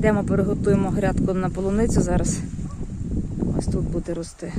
Йдемо переготуємо грядку на полуницю зараз. Ось тут буде рости.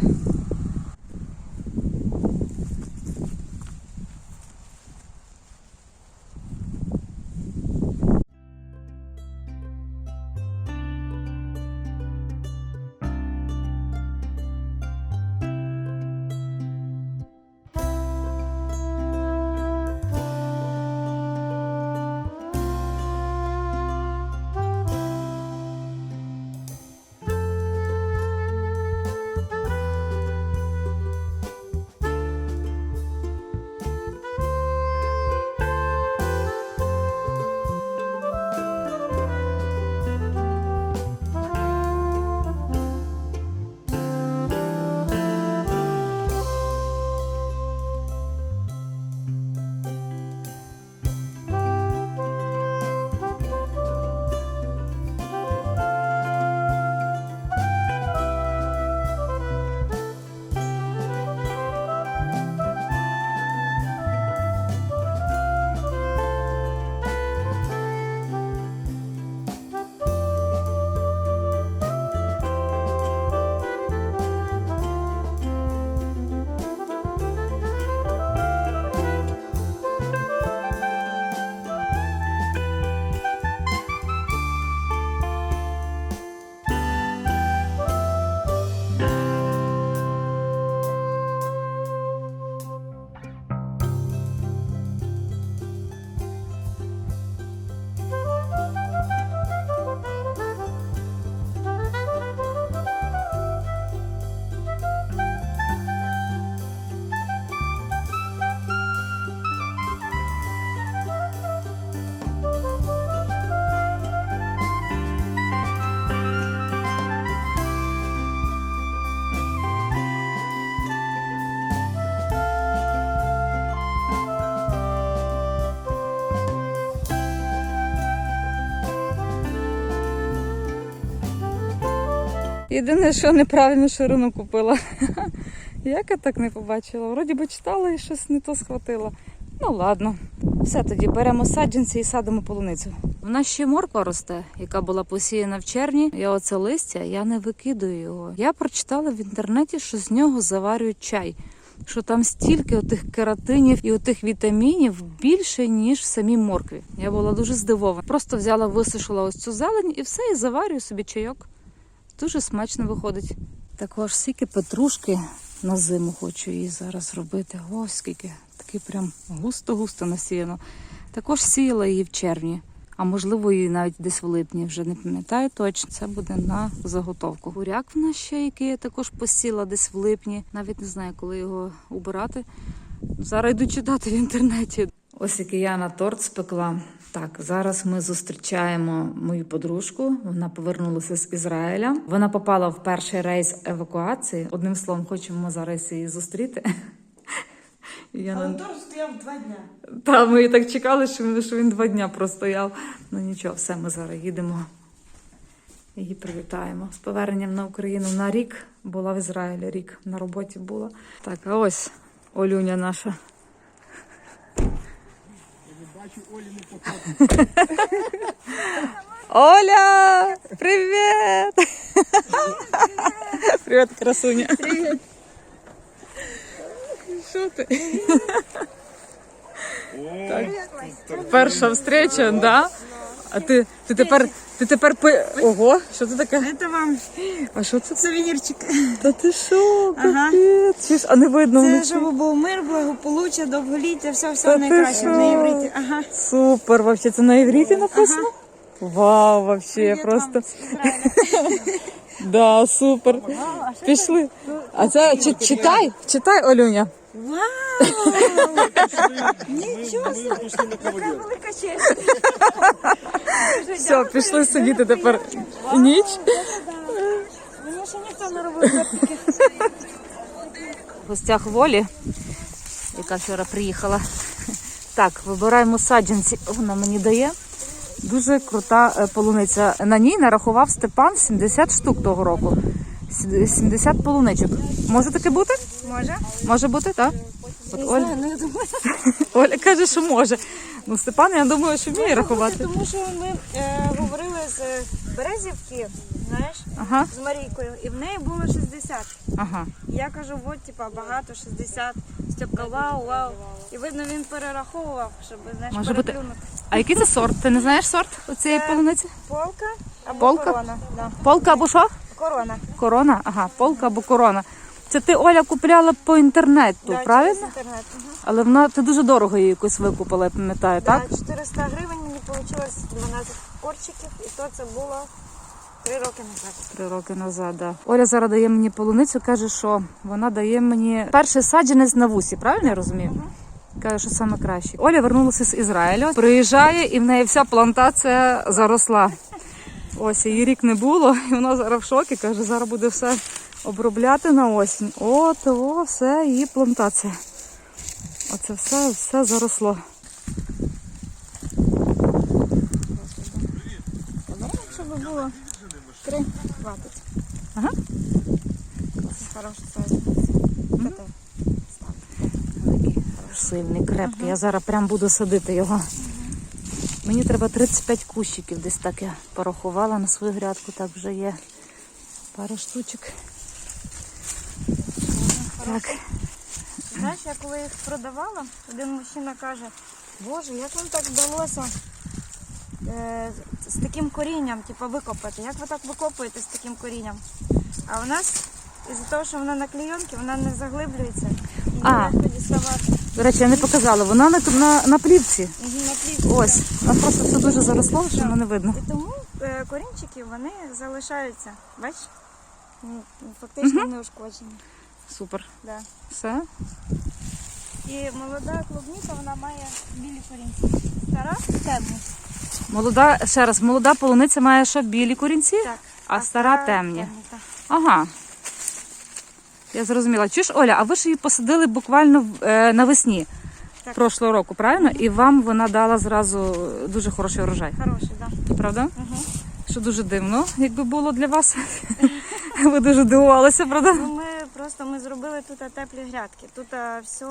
Єдине, що неправильно ширину купила. Як я так не побачила? Вроді би читала і щось не то схватила. Ну ладно. Все тоді беремо саджанці і садимо полуницю. В нас ще морква росте, яка була посіяна в червні. Я оце листя, я не викидаю його. Я прочитала в інтернеті, що з нього заварюють чай. Що там стільки отих кератинів і отих вітамінів більше, ніж в самій моркві. Я була дуже здивована. Просто взяла, висушила ось цю зелень і все, і заварюю собі чайок. Дуже смачно виходить. Також скільки петрушки на зиму хочу її зараз робити. Ось скільки. Такий прям густо-густо насіяно. Також сіяла її в червні, а можливо і навіть десь в липні, вже не пам'ятаю точно. Це буде на заготовку. Буряк в нас ще, який я також посіла десь в липні. Навіть не знаю, коли його убирати. Зараз йду читати в інтернеті. Ось який я на торт спекла. Так, зараз ми зустрічаємо мою подружку. Вона повернулася з Ізраїля. Вона попала в перший рейс евакуації. Одним словом, хочемо зараз її зустріти. Я на... Антон стояв два дня. Та ми і так чекали, що він, що він два дня простояв. Ну нічого, все, ми зараз їдемо. Її привітаємо з поверненням на Україну на рік. Була в Ізраїлі рік на роботі була. Так, а ось Олюня наша. Бачу Олі не потрапив. Оля! Привіт! Привіт, красуня. Привіт. Що ти? Перша встреча, да? А ти, ти тепер, Ти тепер пи... Ого, що це таке? Это вам А що це? сувенірчик. Та ти що? Ага. Капець. Чи ж- А не видно Це вночі? щоб був мир, благополуччя, довголіття, все все ти найкраще що? на євриті. Ага. Супер, вообще, це на івриті написано? Вау, вообще, Привіт просто. з Ізраїля. Да, супер. Пішли. А це чи- читай, читай, Олюня. Вау! Нічого собі, яка велика честь. Все, пішли сидіти тепер ніч. Мені ще ніхто не робив. В гостях волі, яка вчора приїхала. Так, вибираємо саджанці. Вона мені дає. Дуже крута е, полуниця. На ній нарахував Степан 70 штук того року. Сі- 70 полуничок. Може таке бути? Може? Може бути, так? От Не Оля, ну думаю. Оля каже, що може. Ну, Степан, я думаю, що вміє рахувати. Тому що ми е, говорили з Березівки, знаєш, Ага, з Марійкою, і в неї було 60. ага. Я кажу, от, типа, багато, 60. Степка, вау, вау. І видно, він перераховував, щоб, знаєш, Може бути- переплюнути. А який це сорт? Ти не знаєш сорт у цієї полуниці? Полка або Полка? корона. Да. Полка або що? Корона. Корона? Ага, полка або корона. Це ти Оля купляла по інтернету, Да, правильно? через інтернет. Угу. Але вона ти дуже дорого її якось викупила, я пам'ятаю, так? Да, 400 гривень мені вийшло 12 корчиків, і то це було 3 роки назад. Три роки назад, да. Оля зараз дає мені полуницю, каже, що вона дає мені перший саджанець на вусі, правильно я розумію? Каже, що саме краще. Оля вернулася з Ізраїлю, приїжджає і в неї вся плантація заросла. Ось її рік не було, і вона зараз в шокі. Каже, зараз буде все обробляти на осінь. От, о, все, її плантація. Оце все, все заросло. Щоб було 3, хватить. Ага. Це хороший сильний, крепкий. Я зараз прям буду садити його. Мені треба 35 кущиків, десь так я порахувала на свою грядку, так вже є пару штучок. Так, Знаєш, я коли їх продавала, один мужчина каже, Боже, як вам так вдалося е, з таким корінням, типу, викопати? Як ви так викопуєте з таким корінням? А у нас, із-за того, що вона на клейонці, вона не заглиблюється. Її А. легко діставати. До речі, я не показала. Вона на, на, на плівці. На плівці, Ось. Вона просто все дуже заросло, що воно не видно. І тому е, корінчики вони залишаються. Бачиш? М, Фактично не ушкоджені. Супер. Да. Все. І молода клубніка вона має білі корінці. Стара темні. Молода, ще раз, молода полуниця має що білі корінці, Так. а стара темні. так. Ага. Я зрозуміла. Чуєш, Оля, а ви ж її посадили буквально е, навесні Так. прошлого року, правильно? І вам вона дала зразу дуже хороший урожай, Хороший, так. Да. правда? Угу. Що дуже дивно, якби було для вас. Ви дуже дивувалися, правда? Ну, ми просто ми зробили тут теплі грядки. Тут все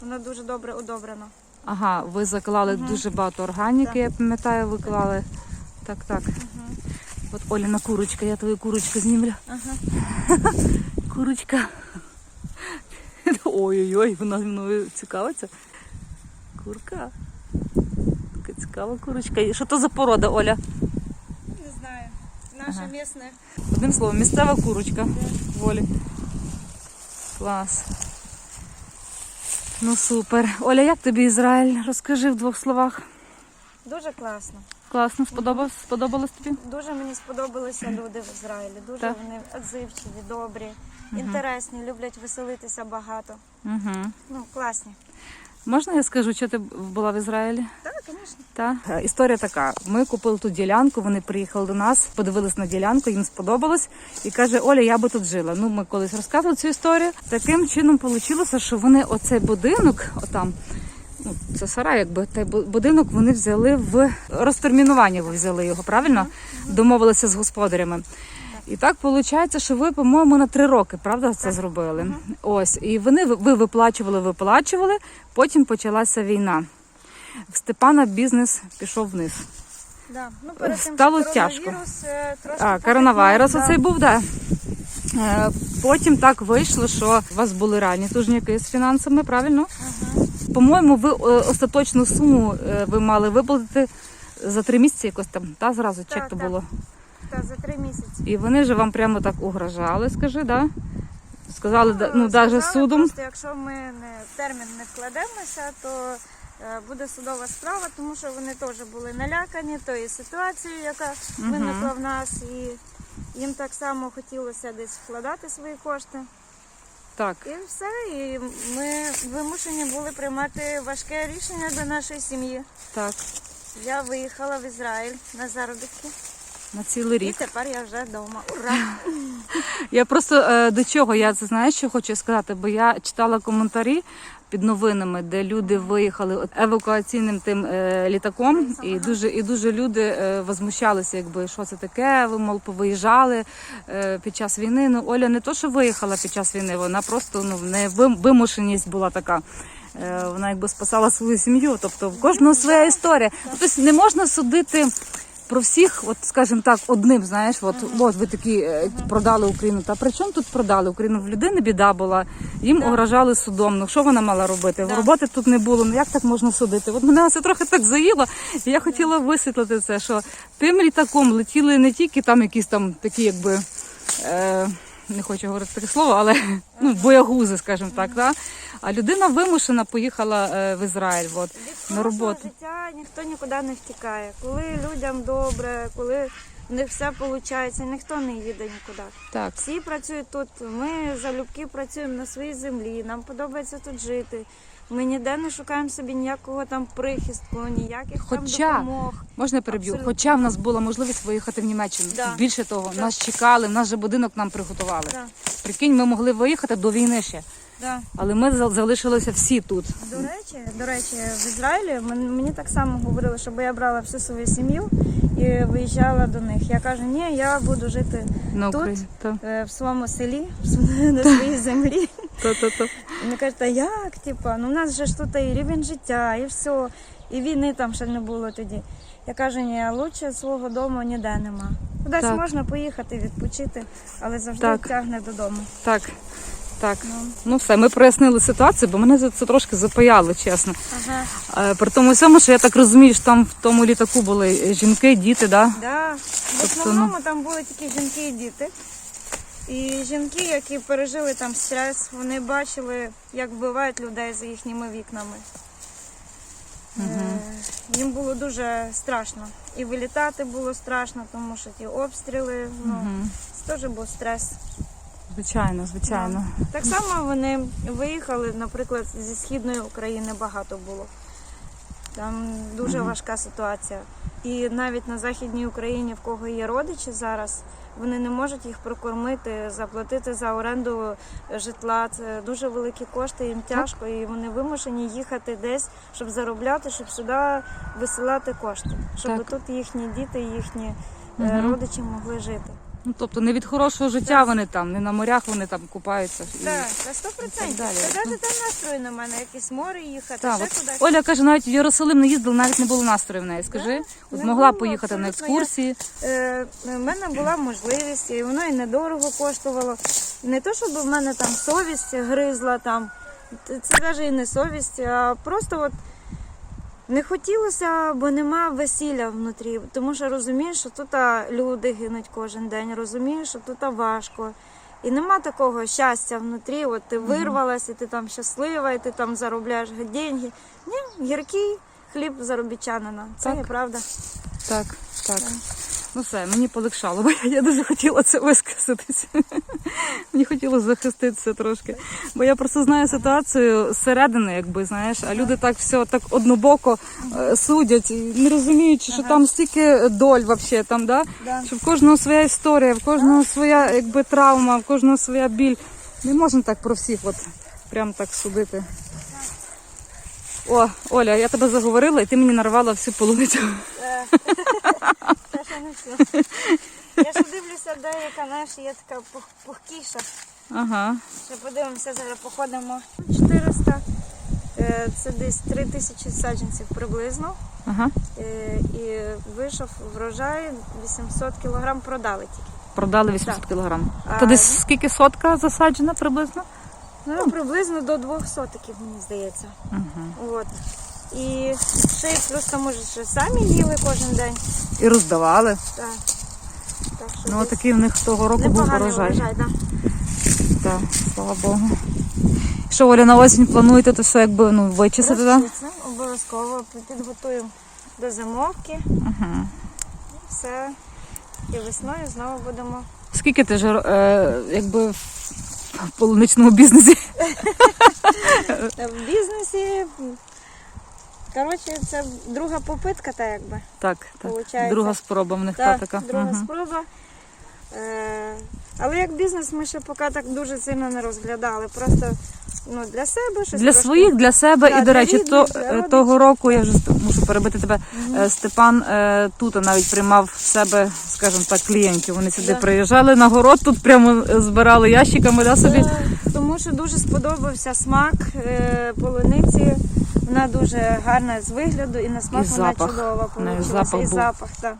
воно дуже добре одобрено. Ага, ви заклали дуже багато органіки, Так. я пам'ятаю, ви клали. Так, так. От Оліна курочка, я твою курочку знімлю. Ага. Курочка. Ой-ой-ой, вона мною цікавиться. Курка. Така цікава курочка. І Що то за порода, Оля? Не знаю. Наша Ага. місна. Одним словом, місцева курочка. Волі. Клас. Ну супер. Оля, як тобі Ізраїль? Розкажи в двох словах. Дуже класно. Класно, сподобалось, сподобалось тобі? Дуже мені сподобалися люди в Ізраїлі. Дуже Так. вони відзивчиві, добрі, інтересні, люблять веселитися багато. Угу. Ну, класні. Можна я скажу, що ти була в Ізраїлі? Так, звісно. Так. Е, Історія така: ми купили ту ділянку, вони приїхали до нас, подивились на ділянку, їм сподобалось. І каже, Оля, я би тут жила. Ну, ми колись розказували цю історію. Таким чином вийшло, що вони оцей будинок, отам. Ну, це сарай, якби той будинок вони взяли в розтермінування. Ви взяли його, правильно? Домовилися з господарями. І так виходить, що ви, по-моєму, на три роки, правда, це зробили. Ось, і вони ви виплачували, виплачували. Потім почалася війна. В Степана бізнес пішов вниз. Да. Ну, перед тим Стало тяжко. е, трошки А, коронавірус похитнув, оцей був, так. Да. Е, Потім так вийшло, що у вас були ранні тужняки з фінансами, правильно? Ага. По-моєму, ви е, остаточну суму ви мали виплатити за три місяці якось там, та зразу чек то так. було. Та за три місяці. І вони ж вам прямо так угрожали, скажи, да? Сказали, да- ну, сказали навіть судом. Просто, якщо ми не в термін не вкладемося, то е, буде судова справа, тому що вони теж були налякані тою ситуацією, яка виникла в нас, і їм так само хотілося десь вкладати свої кошти. Так. І все. І ми вимушені були приймати важке рішення для нашої сім'ї. Так, Я виїхала в Ізраїль на заробітки, на цілий рік. і тепер я вже вдома. Ура! Я просто е, до чого я це знаєш, що хочу сказати, бо я читала коментарі під новинами, де люди виїхали евакуаційним тим е, літаком, і дуже і дуже люди е, возмущалися, якби що це таке. Ви мол повиїжджали під час війни. Ну Оля не то, що виїхала під час війни, вона просто ну не вимушеність була така. Вона якби спасала свою сім'ю. Тобто в кожного своя історія. Тобто не можна судити про всіх, от скажімо так, одним, знаєш, от, от ви такі е, продали Україну. Та при чому тут продали Україну? В людини біда була, їм огражали судом. Ну що вона мала робити? Да. Роботи тут не було. Ну як так можна судити? От мене це трохи так заїло. І я хотіла висвітлити це, що тим літаком летіли не тільки там якісь там такі, якби. Е, не хочу говорити таке слово, але ну, боягузи, скажімо так, да? а людина вимушена поїхала е, в Ізраїль. От, Від на роботу. життя ніхто нікуди не втікає. Коли людям добре, коли в них все виходить, ніхто не їде нікуди. Так. Всі працюють тут. Ми залюбки працюємо на своїй землі. Нам подобається тут жити. Ми ніде не шукаємо собі ніякого там прихистку, ніяких Хоча- там допомог. Можна я переб'ю? Абсолютно. Хоча в нас була можливість виїхати в Німеччину. Да. Більше того, Да. нас чекали, в нас же будинок нам приготували. Да, Прикинь, ми могли виїхати до війни ще, да. але ми зал- залишилися всі тут. До речі, до речі, в Ізраїлі мені так само говорили, щоб я брала всю свою сім'ю і виїжджала до них. Я кажу, ні, я буду жити На Тут? Україні. Е, в своєму селі, на своїй землі. Та, та, та. Вони кажуть, а як? Типа, ну у нас же ж тут і рівень життя, і все, і війни там ще не було тоді. Я кажу, ні, лучше свого дому ніде нема. Кудись Так. можна поїхати, відпочити, але завжди Так. тягне додому. так. Так, Ну, ну все, ми прояснили ситуацію, бо мене за це трошки запаяло, чесно. ага. Е, При тому всьому, що я так розумію, що там в тому літаку були жінки, діти, да? Да. В Тобто, основному там були тільки жінки і діти. І жінки, які пережили там стрес, вони бачили, як вбивають людей за їхніми вікнами. Е, Їм було дуже страшно. І вилітати було страшно, тому що ті обстріли, ну, Мгм. це теж був стрес. Звичайно, звичайно. Так само вони виїхали, наприклад, зі східної України багато було. Там дуже важка ситуація. І навіть на Західній Україні, в кого є родичі зараз, вони не можуть їх прокормити, заплатити за оренду житла. Це дуже великі кошти, їм тяжко, і вони вимушені їхати десь, щоб заробляти, щоб сюди висилати кошти, щоб Так. тут їхні діти, їхні угу. Родичі могли жити. Ну, тобто не від хорошого життя вони там, не на морях вони там купаються. І- Так, це сто процентів. далі. Це навіть там настрою на мене, якісь море їхати, Так, ще от кудись. Оля каже, навіть в Єрусалим не їздила, навіть не було настрою в неї. Скажи, от не могла було, поїхати на абсолютно. екскурсії. Е, в мене була можливість, і воно і недорого коштувало. Не то, щоб в мене там совість гризла, там, це навіть і не совість, а просто от не хотілося, бо нема весілля внутрі. Тому що розумієш, що тут люди гинуть кожен день, розумієш, що тут важко. І нема такого щастя внутрі, от ти вирвалась, і ти там щаслива, і ти там заробляєш гроші. Ні, гіркий хліб заробітчанина. Це Так. є правда. Так, так. Ну все, мені полегшало, бо я, дуже хотіла це висказатися. мені хотілося захиститися трошки. Бо я просто знаю ситуацію зсередини, якби знаєш, а люди так все так однобоко е, судять, не розуміючи, що там стільки доль вообще там, да? Да. що в кожного своя історія, в кожного своя якби травма, в кожного своя біль. Не можна так про всіх от прям так судити. О, Оля, я тебе заговорила, і ти мені нарвала всю полуницю. Це ще не все. Я ще дивлюся, деяка наша є така пух- пухкіша. Ага. Ще подивимося, зараз походимо. 400. Е, Це десь 3 тисячі саджанців приблизно. Ага. Е, І вийшов врожай 800 кілограм продали тільки. Продали 800 кілограм. А, То десь скільки сотка засаджена приблизно? Ну, приблизно до 200 сотиків, мені здається. Угу. От. І ще й плюс тому, що самі їли кожен день. І роздавали. Так. Так що Ну, десь такий в них того року був непоганий урожай. врожай, да. Так, слава Богу. Що, Оля, на осінь плануєте, то все якби ну, вичистити, так? Розчистимо, обов'язково підготуємо до зимовки. Угу. Все. І весною знову будемо. Скільки ти ж е, якби в полуничному бізнесі? В бізнесі. Коротше, це друга попитка, та якби. Так, так. Получається. Друга спроба в них та Так, така. друга угу. спроба. Е, але як бізнес ми ще поки так дуже сильно не розглядали. Просто ну, для себе щось Для трошки. своїх, для себе Так, і, до речі, рідних, то, для е, того року я вже мушу перебити тебе. е, Степан тут навіть приймав в себе, скажімо так, клієнтів. Вони сюди Да. приїжджали на город, тут прямо збирали ящиками, да, собі. Тому що дуже сподобався смак полуниці. Вона дуже гарна з вигляду і на смак І вона запах. чудова неї запах І запах, так.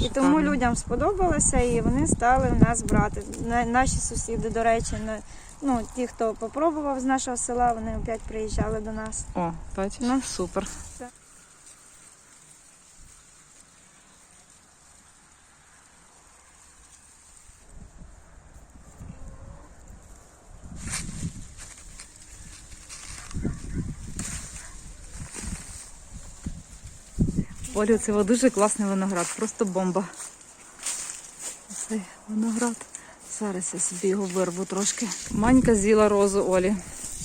І тому людям сподобалося, і вони стали в нас брати. На- Наші сусіди, до речі, на- ну, ті, хто попробував з нашого села, вони опять приїжджали до нас. О, бачиш? Ну. Супер. Все. Олю, це дуже класний виноград, просто бомба. Цей виноград. Зараз я собі його вирву трошки. Манька з'їла розу Олі.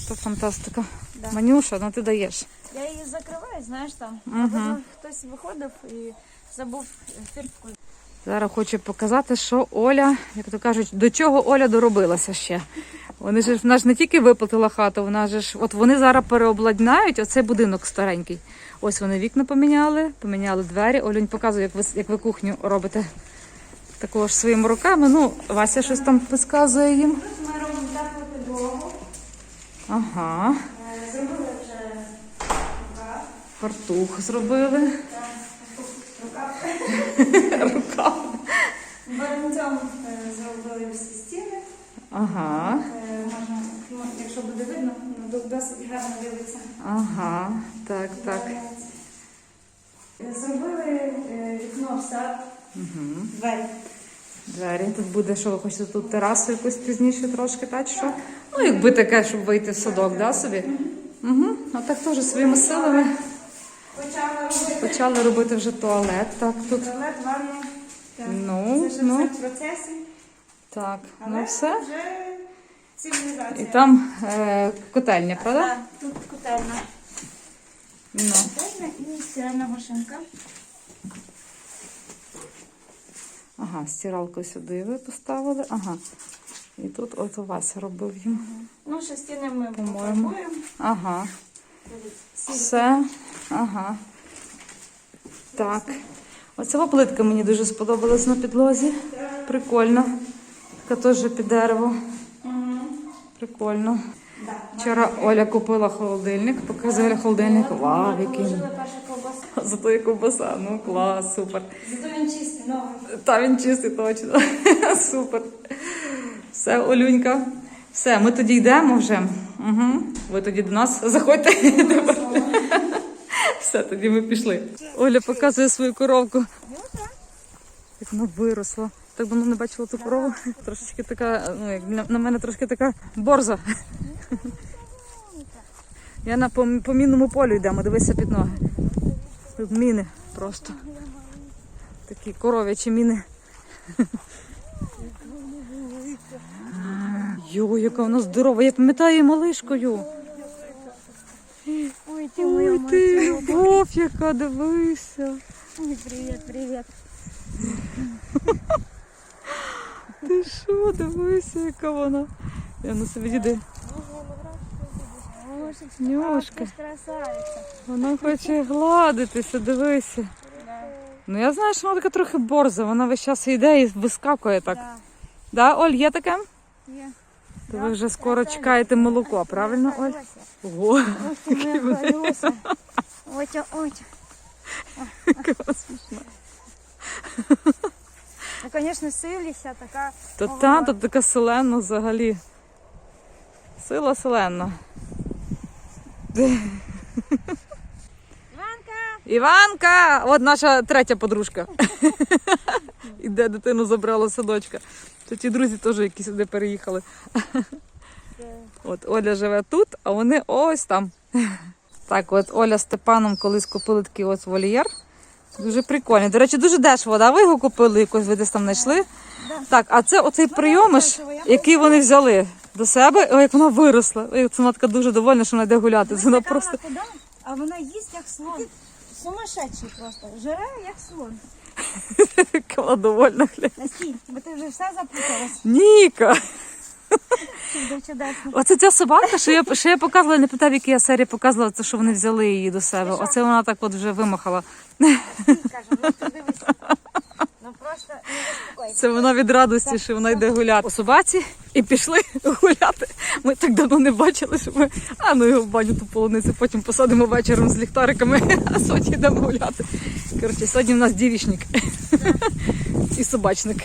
Це фантастика. Да. Манюша, ну ти даєш. Я її закриваю, знаєш там. Потім хтось виходив і забув фіртку. Зараз хочу показати, що Оля, як то кажуть, до чого Оля доробилася ще. Вони ж вона ж не тільки виплатила хату, вона ж от вони зараз переобладнають оцей будинок старенький. Ось вони вікна поміняли, поміняли двері. Олюнь показує, як ви як ви кухню робите також своїми руками. Ну, Вася щось там підказує їм. Ми робимо теплу підлогу. Ага, Е, Зробили вже рукав. фартух зробили. Рукав. Рукав. Баранцем зробили всі. Ага, Е, Можна, ну, якщо буде видно, ну, досить гарно дивиться. ага, так, так. Е, Зробили е, вікно в сад, Угу. двері. Двері. Тут буде, що ви хочете тут терасу якусь пізніше трошки, так що? Ну, якби таке, щоб вийти в садок, да, собі? Угу. А так теж своїми силами Почали робити почали робити вже туалет. Так, тут. туалет, ванну. Так. Ну, Це ще ну. все в процесі. Так, Але ну все. вже цивілізація. І там е, котельня, правда? Так, тут котельна. Ну. Котельна і стиральна машинка. Ага, стиралку сюди ви поставили. Ага. І тут от у вас робив їм. Ну, ще стіни ми По-моєму. пофарбуємо. Ага. Все. Ага. Так. Оця плитка мені дуже сподобалась на підлозі. Прикольно. Така теж під дерево. Мгм. Прикольно. Да. Вчора Оля купила холодильник, показує Оля холодильник. Вау, який. Зато є ковбаса. Ну клас, супер. Зато він чистий, новий. Та він чистий точно. Супер. Все, Олюнька. Все, ми тоді йдемо вже. Угу. Ви тоді до нас заходьте. Все, тоді ми пішли. Оля показує свою коровку. Як вона виросла. Так давно не бачила ту корову. Трошечки така, ну, як на, мене трошки така борза. Я на по, по мінному полю йдемо, дивися під ноги. Тут міни просто. Такі коров'ячі міни. Йо, яка вона здорова. Я пам'ятаю її малишкою. Ой, Ой ти, любов, яка дивися. Ой, привіт, привіт. Ти що, дивися, яка вона. Я на собі діди. Нюшка. Вона хоче гладитися, дивися. Ну я знаю, що вона така трохи борза, вона весь час йде і вискакує так. Да, Оль, є таке? є. То ви вже скоро чекаєте молоко, правильно, Оль? Ого. Отя, отя. яка смішна. Ну, звісно, силіся така. То Ого. та, тут така селена взагалі. Сила селена. Іванка! Іванка! От наша третя подружка. Іде дитину забрала садочка. То ті друзі теж які сюди переїхали. От Оля живе тут, а вони ось там. Так, от Оля з Степаном колись купили такий ось вольєр. Дуже прикольний. До речі, дуже дешево, да? Ви його купили, якось ви десь там знайшли. Так, а це оцей прийомиш, який вони взяли до себе. Ой, як вона виросла. Ой, це вона така дуже довольна, що вона йде гуляти. Це вона просто туди, а вона їсть як слон. Сумасшедший просто. Жире як слон. вона довольна. Настій, бо ти вже все запуталась. Ніка! Оце ця собака, що я, що я показувала, не питав, які я серії показувала, це що вони взяли її до себе. Оце вона так от вже вимахала. Ну. Ну. Це вона від радості, що вона йде гуляти. У собаці і пішли гуляти. Ми так давно не бачили, що ми а ну його в баню ту полуницю, потім посадимо вечором з ліхтариками, а сьогодні йдемо гуляти. Коротше, сьогодні в нас дівічник і собачник.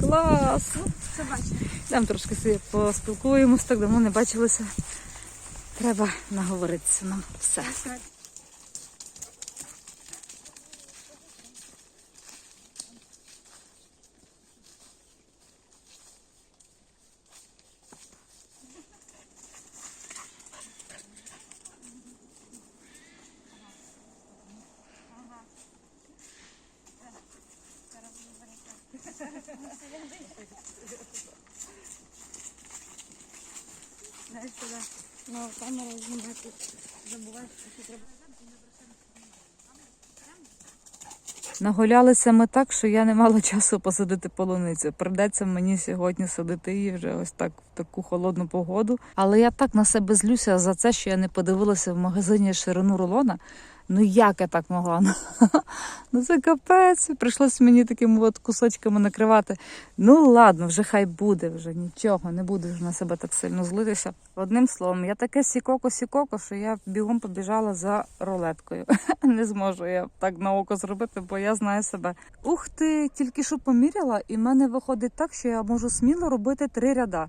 Клас! Це бачите. Там трошки собі поспілкуємось, так давно не бачилися. Треба наговоритися нам все. Знаєш, туди. Ну, камера знімати. Забуваєш, що треба. Нагулялися ми так, що я не мала часу посадити полуницю. Придеться мені сьогодні садити її вже ось так в таку холодну погоду. Але я так на себе злюся за це, що я не подивилася в магазині ширину рулона. Ну як я так могла? Ну це капець. Прийшлось мені такими от кусочками накривати. Ну ладно, вже хай буде, вже нічого, не буду вже на себе так сильно злитися. Одним словом, я таке сікоко-сікоко, що я бігом побіжала за рулеткою. Не зможу я так на око зробити, бо я знаю себе. Ух ти, тільки що поміряла, і в мене виходить так, що я можу сміло робити три ряда.